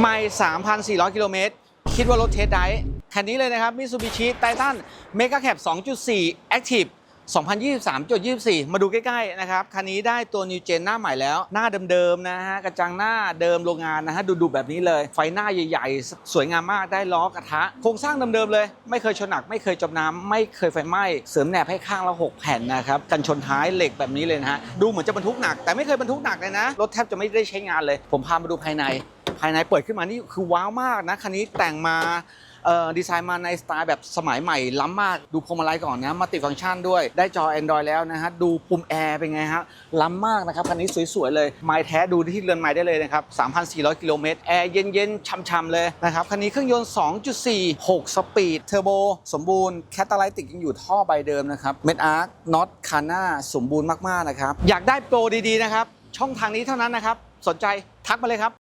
ไม่3,400 กิโลเมตร คิดว่ารถเทสได้คันนี้เลยนะครับ Mitsubishi Titan Mega Cab 2.4 Active 2023.24 มาดูใกล้ๆนะครับ คันนี้ได้ตัว New Gen หน้าใหม่แล้ว หน้าเดิมๆนะฮะ กระจังหน้าเดิมโรงงานนะฮะ ดูๆแบบนี้เลย ไฟหน้าใหญ่ๆ สวยงามมาก ได้ล้อกระทะ โครงสร้างเดิมๆเลย ไม่เคยชนหนัก ไม่เคยจมน้ำไม่เคยไฟไหม้ เสริมแหนบให้ข้างละ 6 แผ่นนะครับ กันชนท้ายเหล็กแบบนี้เลยนะฮะ ดูเหมือนจะบรรทุกหนัก แต่ไม่เคยบรรทุกหนักเลยนะ รถแทบจะไม่ได้ใช้งานเลย ผมพามาดูภายใน ภายในเปิดขึ้นมานี่คือว้าวมากนะคันนี้แต่งมาดีไซน์มาในสไตล์แบบสมัยใหม่ล้ำมากดูพวงมาลัยก่อนนะมัลติฟังก์ชันด้วย ได้จอ Android แล้วนะฮะดูปุ่มแอร์เป็นไงฮะล้ำมากนะครับคันนี้สวยๆเลยไม้แท้ดูที่เรือนไม้ได้เลยนะครับ 3,400 กิโลเมตรแอร์เย็นๆช่ำๆเลยนะครับคันนี้เครื่องยนต์ 2.4 6 สปีดเทอร์โบสมบูรณ์แคตตาไลติกยังอยู่ท่อใบเดิมนะครับเมดอาร์คน็อตคาน่าสมบูรณ์มากๆนะครับอยากได้โปรดีๆนะครับช่องทางนี้เท่านั้นนะครับสนใจทักมาเลยครับ